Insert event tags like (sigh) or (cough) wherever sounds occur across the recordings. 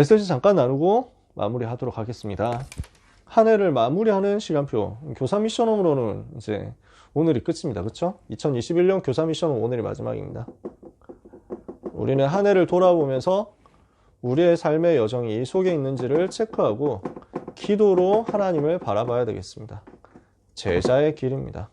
메시지 잠깐 나누고 마무리하도록 하겠습니다. 한 해를 마무리하는 시간표. 교사 미션홈으로는 이제 오늘이 끝입니다. 그렇죠? 2021년 교사 미션홈 오늘이 마지막입니다. 우리는 한 해를 돌아보면서 우리의 삶의 여정이 이 속에 있는지를 체크하고 기도로 하나님을 바라봐야 되겠습니다. 제자의 길입니다.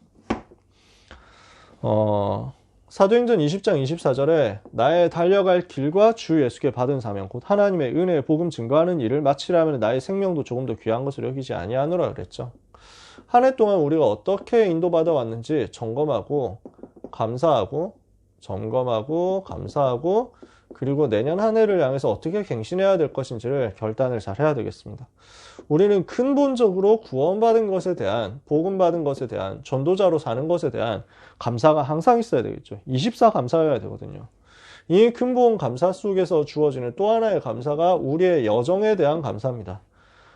어, 사도행전 20장 24절에 나의 달려갈 길과 주 예수께 받은 사명 곧 하나님의 은혜의 복음 증거하는 일을 마치려면 나의 생명도 조금 더 귀한 것을 여기지 아니하노라 그랬죠. 한 해 동안 우리가 어떻게 인도받아 왔는지 점검하고 감사하고 점검하고 감사하고 그리고 내년 한 해를 향해서 어떻게 갱신해야 될 것인지를 결단을 잘 해야 되겠습니다. 우리는 근본적으로 구원받은 것에 대한, 복음받은 것에 대한, 전도자로 사는 것에 대한 감사가 항상 있어야 되겠죠. 24 감사해야 되거든요. 이 근본 감사 속에서 주어지는 또 하나의 감사가 우리의 여정에 대한 감사입니다.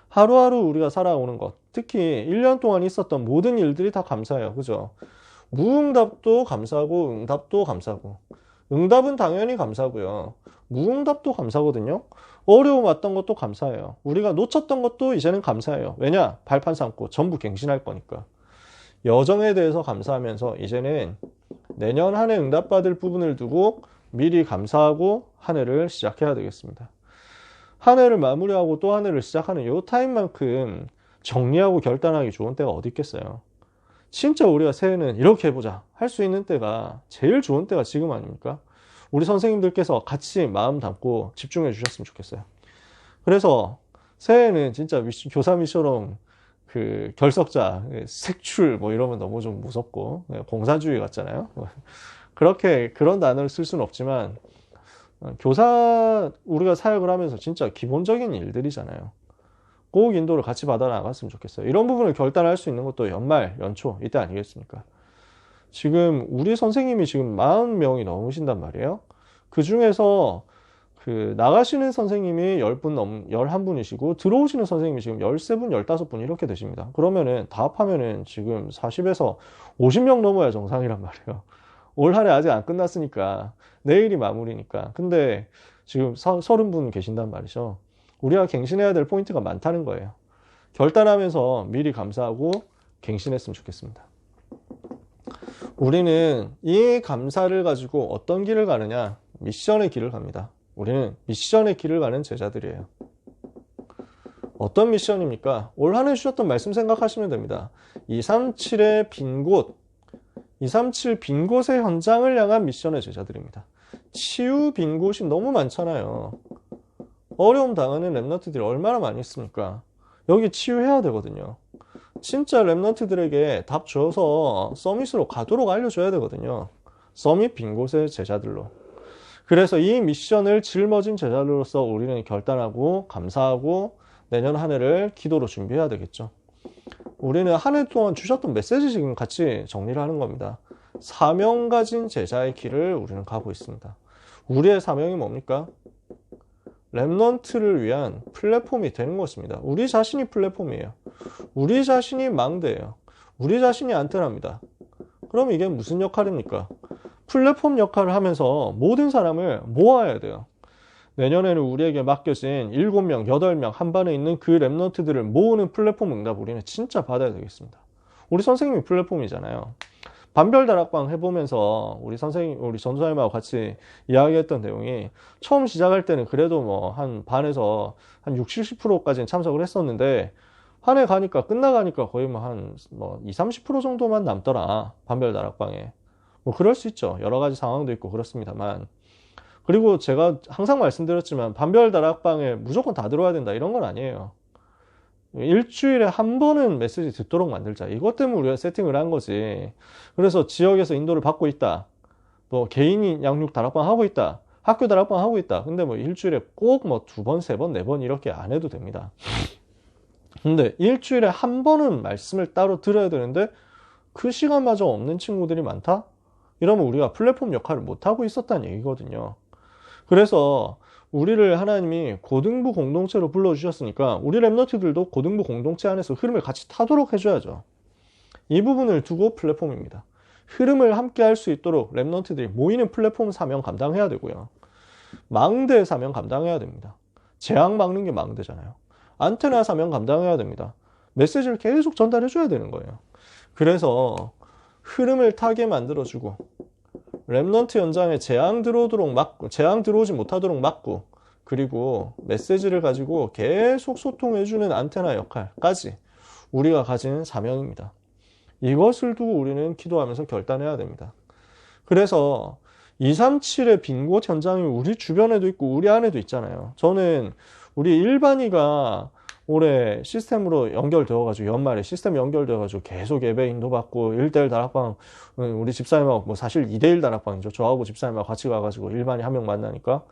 하루하루 우리가 살아오는 것, 특히 1년 동안 있었던 모든 일들이 다 감사해요. 그죠? 무응답도 감사하고 응답도 감사하고 응답은 당연히 감사고요. 무응답도 감사거든요. 어려움 왔던 것도 감사해요. 우리가 놓쳤던 것도 이제는 감사해요. 왜냐? 발판 삼고 전부 갱신할 거니까. 여정에 대해서 감사하면서 이제는 내년 한 해 응답받을 부분을 두고 미리 감사하고 한 해를 시작해야 되겠습니다. 한 해를 마무리하고 또 한 해를 시작하는 요 타임만큼 정리하고 결단하기 좋은 때가 어디 있겠어요. 진짜 우리가 새해는 이렇게 해보자 할 수 있는 때가 제일 좋은 때가 지금 아닙니까? 우리 선생님들께서 같이 마음 담고 집중해 주셨으면 좋겠어요. 그래서 새해는 진짜 미션, 교사 미션홈 그 결석자, 색출 뭐 이러면 너무 좀 무섭고 공사주의 같잖아요. (laughs) 그렇게 그런 단어를 쓸 수는 없지만 교사 우리가 사역을 하면서 진짜 기본적인 일들이잖아요. 꼭 인도를 같이 받아 나갔으면 좋겠어요. 이런 부분을 결단할 수 있는 것도 연말, 연초 이때 아니겠습니까? 지금 우리 선생님이 지금 40명이 넘으신단 말이에요. 그 중에서 그 나가시는 선생님이 10분 넘 11분이시고 들어오시는 선생님이 지금 13분, 15분 이렇게 되십니다. 그러면은 다 합하면은 지금 40에서 50명 넘어야 정상이란 말이에요. 올 한해 아직 안 끝났으니까 내일이 마무리니까. 근데 지금 30분 계신단 말이죠. 우리가 갱신해야 될 포인트가 많다는 거예요. 결단하면서 미리 감사하고 갱신했으면 좋겠습니다. 우리는 이 감사를 가지고 어떤 길을 가느냐? 미션의 길을 갑니다. 우리는 미션의 길을 가는 제자들이에요. 어떤 미션입니까? 올 한 해 주셨던 말씀 생각하시면 됩니다. 237의 빈 곳, 237 빈 곳의 현장을 향한 미션의 제자들입니다. 치유 빈 곳이 너무 많잖아요. 어려움 당하는 랩너트들이 얼마나 많이 있습니까? 여기 치유해야 되거든요. 진짜 랩너트들에게 답 줘서 서밋으로 가도록 알려줘야 되거든요. 서밋 빈 곳의 제자들로. 그래서 이 미션을 짊어진 제자로서 우리는 결단하고 감사하고 내년 한 해를 기도로 준비해야 되겠죠. 우리는 한 해 동안 주셨던 메시지 지금 같이 정리를 하는 겁니다. 사명 가진 제자의 길을 우리는 가고 있습니다. 우리의 사명이 뭡니까? 랩넌트를 위한 플랫폼이 되는 것입니다. 우리 자신이 플랫폼이에요. 우리 자신이 망대예요. 우리 자신이 안테나입니다. 그럼 이게 무슨 역할입니까? 플랫폼 역할을 하면서 모든 사람을 모아야 돼요. 내년에는 우리에게 맡겨진 7명, 8명 한반에 있는 그 랩넌트들을 모으는 플랫폼 응답 우리는 진짜 받아야 되겠습니다. 우리 선생님이 플랫폼이잖아요. 반별 다락방 해보면서 우리 선생님, 우리 전사님하고 같이 이야기했던 내용이 처음 시작할 때는 그래도 뭐 한 반에서 한 60, 70%까지는 참석을 했었는데 한 해 가니까 끝나가니까 거의 뭐 한뭐 뭐 20, 30% 정도만 남더라. 반별 다락방에. 뭐 그럴 수 있죠. 여러 가지 상황도 있고 그렇습니다만. 그리고 제가 항상 말씀드렸지만 반별 다락방에 무조건 다 들어야 된다 이런 건 아니에요. 일주일에 한 번은 메시지 듣도록 만들자. 이것 때문에 우리가 세팅을 한 거지. 그래서 지역에서 인도를 받고 있다. 뭐 개인이 양육 다락방 하고 있다. 학교 다락방 하고 있다. 근데 뭐 일주일에 꼭 뭐 두 번, 세 번, 네 번 이렇게 안 해도 됩니다. 근데 일주일에 한 번은 말씀을 따로 들어야 되는데 그 시간마저 없는 친구들이 많다? 이러면 우리가 플랫폼 역할을 못하고 있었다는 얘기거든요. 그래서 우리를 하나님이 고등부 공동체로 불러주셨으니까 우리 랩너트들도 고등부 공동체 안에서 흐름을 같이 타도록 해줘야죠. 이 부분을 두고 플랫폼입니다. 흐름을 함께 할 수 있도록 랩너트들이 모이는 플랫폼 사명 감당해야 되고요. 망대 사명 감당해야 됩니다. 재앙 막는 게 망대잖아요. 안테나 사명 감당해야 됩니다. 메시지를 계속 전달해줘야 되는 거예요. 그래서 흐름을 타게 만들어주고 랩넌트 연장에 재앙 들어오도록 막고 재앙 들어오지 못하도록 막고 그리고 메시지를 가지고 계속 소통해주는 안테나 역할까지 우리가 가진 사명입니다. 이것을 두고 우리는 기도하면서 결단해야 됩니다. 그래서 237의 빈 곳 현장이 우리 주변에도 있고 우리 안에도 있잖아요. 저는 우리 일반이가 올해 시스템으로 연결되어가지고 연말에 시스템 연결되어가지고 계속 예배 인도받고 1대1 다락방 우리 집사님하고 뭐 사실 2대1 다락방이죠. 저하고 집사님하고 같이 가가지고 일반이 한명 만나니까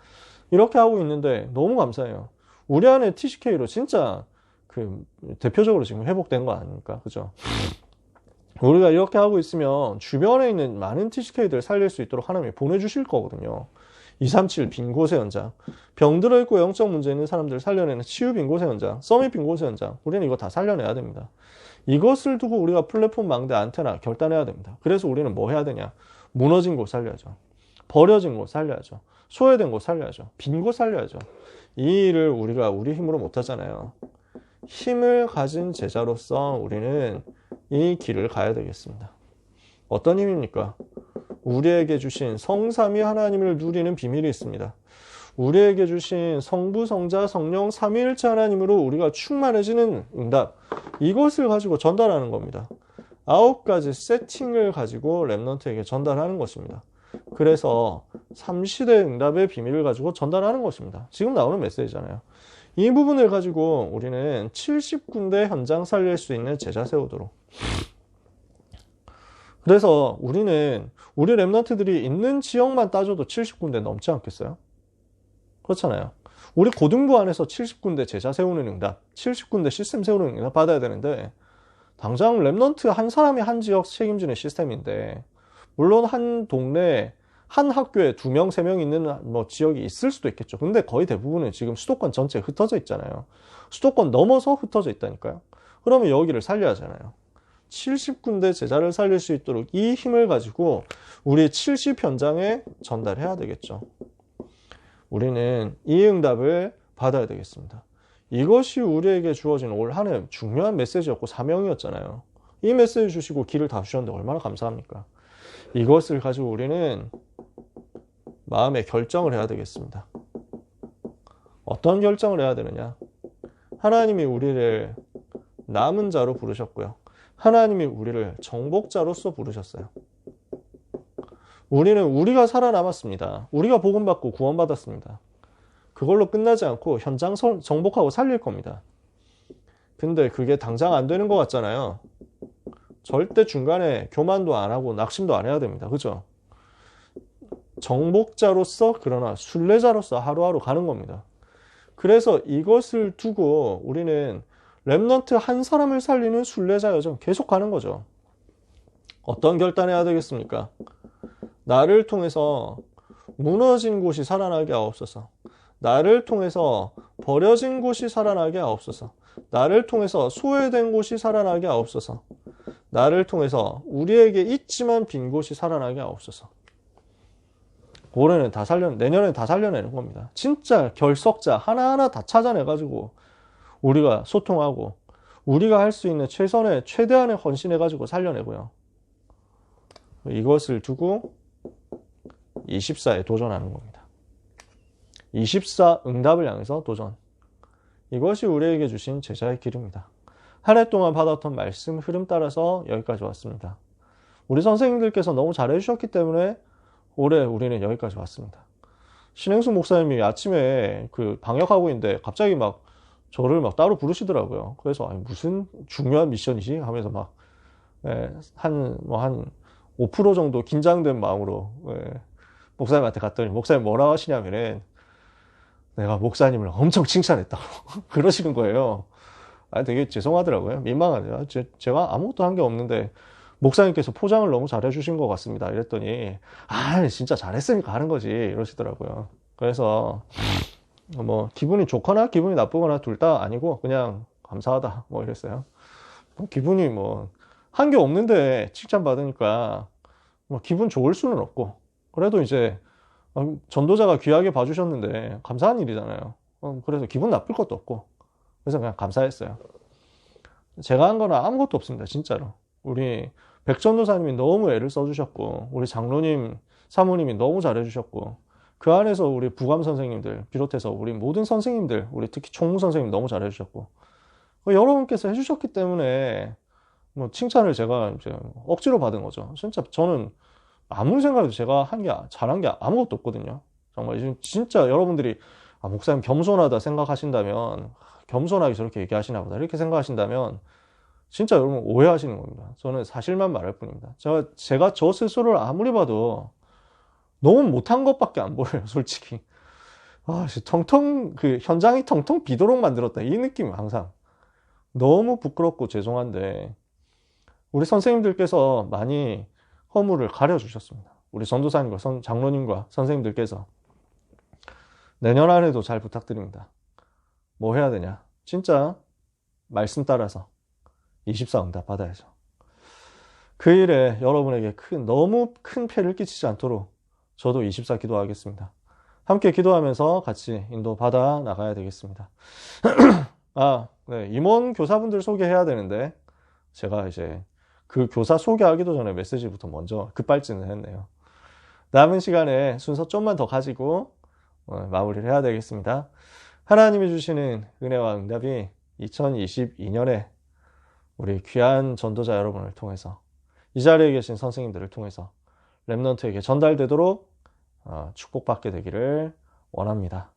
이렇게 하고 있는데 너무 감사해요. 우리 안에 TCK로 진짜 그 대표적으로 지금 회복된 거 아닙니까? 그죠? 우리가 이렇게 하고 있으면 주변에 있는 많은 TCK들 살릴 수 있도록 하나님이 보내주실 거거든요. 237 빈곳의 현장, 병 들어 있고 영적 문제 있는 사람들 살려내는 치유 빈곳의 현장, 서밋 빈곳의 현장, 우리는 이거 다 살려내야 됩니다. 이것을 두고 우리가 플랫폼 망대 안테나 결단해야 됩니다. 그래서 우리는 뭐 해야 되냐? 무너진 곳 살려야죠. 버려진 곳 살려야죠. 소외된 곳 살려야죠. 빈 곳 살려야죠. 이 일을 우리가 우리 힘으로 못 하잖아요. 힘을 가진 제자로서 우리는 이 길을 가야 되겠습니다. 어떤 힘입니까? 우리에게 주신 성삼위 하나님을 누리는 비밀이 있습니다. 우리에게 주신 성부, 성자, 성령, 삼위일체 하나님으로 우리가 충만해지는 응답. 이것을 가지고 전달하는 겁니다. 아홉 가지 세팅을 가지고 랩넌트에게 전달하는 것입니다. 그래서 삼시대 응답의 비밀을 가지고 전달하는 것입니다. 지금 나오는 메시지잖아요. 이 부분을 가지고 우리는 70군데 현장 살릴 수 있는 제자 세우도록. 그래서 우리는 우리 랩런트들이 있는 지역만 따져도 70군데 넘지 않겠어요? 그렇잖아요. 우리 고등부 안에서 70군데 제자 세우는 응답, 70군데 시스템 세우는 응답 받아야 되는데 당장 랩런트 한 사람이 한 지역 책임지는 시스템인데 물론 한 동네 한 학교에 두 명, 세 명 있는 뭐 지역이 있을 수도 있겠죠. 근데 거의 대부분은 지금 수도권 전체에 흩어져 있잖아요. 수도권 넘어서 흩어져 있다니까요. 그러면 여기를 살려야 하잖아요. 70군데 제자를 살릴 수 있도록 이 힘을 가지고 우리 70 현장에 전달해야 되겠죠. 우리는 이 응답을 받아야 되겠습니다. 이것이 우리에게 주어진 올 한해 중요한 메시지였고 사명이었잖아요. 이 메시지 주시고 길을 다 주셨는데 얼마나 감사합니까? 이것을 가지고 우리는 마음의 결정을 해야 되겠습니다. 어떤 결정을 해야 되느냐? 하나님이 우리를 남은 자로 부르셨고요. 하나님이 우리를 정복자로서 부르셨어요. 우리는 우리가 살아남았습니다. 우리가 복음받고 구원받았습니다. 그걸로 끝나지 않고 현장 정복하고 살릴 겁니다. 근데 그게 당장 안 되는 것 같잖아요. 절대 중간에 교만도 안 하고 낙심도 안 해야 됩니다. 그죠? 정복자로서 그러나 순례자로서 하루하루 가는 겁니다. 그래서 이것을 두고 우리는 랩넌트 한 사람을 살리는 순례자 여정 계속 가는 거죠. 어떤 결단해야 되겠습니까? 나를 통해서 무너진 곳이 살아나게 하옵소서. 나를 통해서 버려진 곳이 살아나게 하옵소서. 나를 통해서 소외된 곳이 살아나게 하옵소서. 나를 통해서 우리에게 있지만 빈 곳이 살아나게 하옵소서. 올해는 다 살려, 내년에는 다 살려내는 겁니다. 진짜 결석자 하나하나 다 찾아내가지고 우리가 소통하고 우리가 할 수 있는 최선의 최대한의 헌신해가지고 살려내고요. 이것을 두고 24에 도전하는 겁니다. 24 응답을 향해서 도전. 이것이 우리에게 주신 제자의 길입니다. 한 해 동안 받았던 말씀 흐름 따라서 여기까지 왔습니다. 우리 선생님들께서 너무 잘해주셨기 때문에 올해 우리는 여기까지 왔습니다. 신행수 목사님이 아침에 그 방역하고 있는데 갑자기 막 저를 막 따로 부르시더라고요. 그래서 아니, 무슨 중요한 미션이지? 하면서 막, 예, 한, 뭐, 한5% 정도 긴장된 마음으로, 예, 목사님한테 갔더니, 목사님 뭐라 하시냐면은, 내가 목사님을 엄청 칭찬했다고. (laughs) 그러시는 거예요. 아 되게 죄송하더라고요. 민망하네요. 제, 제가 아무것도 한 게 없는데, 목사님께서 포장을 너무 잘해 주신 것 같습니다. 이랬더니, 아, 진짜 잘했으니까 하는 거지. 이러시더라고요. 그래서, 뭐 기분이 좋거나 기분이 나쁘거나 둘 다 아니고 그냥 감사하다 뭐 이랬어요. 뭐 기분이 뭐 한 게 없는데 칭찬 받으니까 뭐 기분 좋을 수는 없고 그래도 이제 어, 전도자가 귀하게 봐주셨는데 감사한 일이잖아요. 어, 그래서 기분 나쁠 것도 없고 그래서 그냥 감사했어요. 제가 한 거는 아무것도 없습니다. 진짜로. 우리 백전도사님이 너무 애를 써주셨고 우리 장로님 사모님이 너무 잘해주셨고 그 안에서 우리 부감 선생님들 비롯해서 우리 모든 선생님들 우리 특히 총무 선생님 너무 잘해주셨고 그 여러분께서 해주셨기 때문에 뭐 칭찬을 제가 이제 억지로 받은 거죠. 진짜 저는 아무리 생각해도 제가 한 게 잘한 게 아무것도 없거든요. 정말 지금 진짜 여러분들이 아, 목사님 겸손하다 생각하신다면 겸손하게 저렇게 얘기하시나 보다 이렇게 생각하신다면 진짜 여러분 오해하시는 겁니다. 저는 사실만 말할 뿐입니다. 제가, 제가 저 스스로를 아무리 봐도 너무 못한 것밖에 안 보여요, (laughs) 솔직히. 아, 씨, 텅텅, 그 현장이 텅텅 비도록 만들었다. 이 느낌 항상. 너무 부끄럽고 죄송한데, 우리 선생님들께서 많이 허물을 가려주셨습니다. 우리 전도사님과 선, 장로님과 선생님들께서. 내년 안에도 잘 부탁드립니다. 뭐 해야 되냐? 진짜 말씀 따라서 24 응답 받아야죠. 그 일에 여러분에게 큰, 너무 큰 폐를 끼치지 않도록 저도 24 기도하겠습니다. 함께 기도하면서 같이 인도 받아 나가야 되겠습니다. (clears throat) 아, 네. 임원 교사분들 소개해야 되는데, 제가 이제 그 교사 소개하기도 전에 메시지부터 먼저 급발진을 했네요. 남은 시간에 순서 좀만 더 가지고 어, 마무리를 해야 되겠습니다. 하나님이 주시는 은혜와 응답이 2022년에 우리 귀한 전도자 여러분을 통해서 이 자리에 계신 선생님들을 통해서 랩넌트에게 전달되도록 어, 축복받게 되기를 원합니다.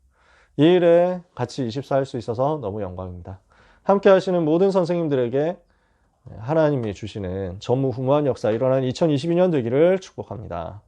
이 일에 같이 24할 수 있어서 너무 영광입니다. 함께 하시는 모든 선생님들에게 하나님이 주시는 전무후무한 역사 일어난 2022년 되기를 축복합니다.